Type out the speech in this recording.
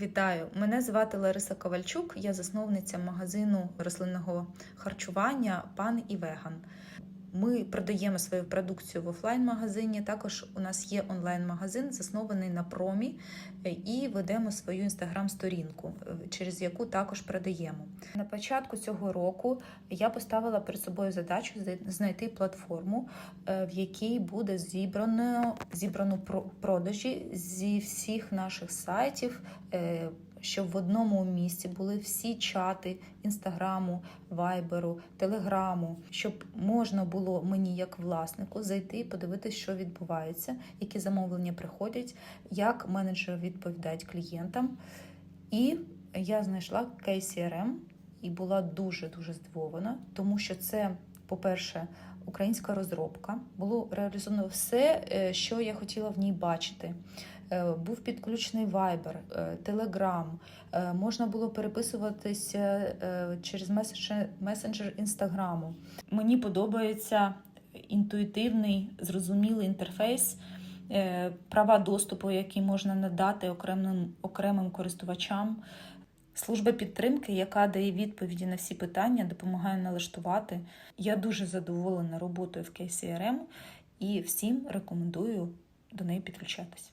Вітаю! Мене звати Лариса Ковальчук, я засновниця магазину рослинного харчування Пан і Веган. Ми продаємо свою продукцію в офлайн-магазині. Також у нас є онлайн-магазин, заснований на промі, е, і ведемо свою інстаграм-сторінку, е, через яку також продаємо. На початку цього року я поставила перед собою задачу знайти платформу, е, в якій буде зібрано зібрано про- продажі зі всіх наших сайтів. Щоб в одному місці були всі чати інстаграму, вайберу, телеграму, щоб можна було мені, як власнику, зайти і подивитися, що відбувається, які замовлення приходять, як менеджери відповідають клієнтам. І я знайшла KCRM і була дуже дуже здивована, тому що це, по-перше, українська розробка. Було реалізовано все, е, що я хотіла в ній бачити. Е, Був підключений Viber, е, Telegram, е, можна було переписуватися через месенджер, Інстаграму. Мені подобається інтуїтивний, зрозумілий інтерфейс, права доступу, які можна надати окремим, окремим користувачам. Служба підтримки, яка дає відповіді на всі питання, допомагає налаштувати. Я дуже задоволена роботою в KCRM і всім рекомендую до неї підключатись.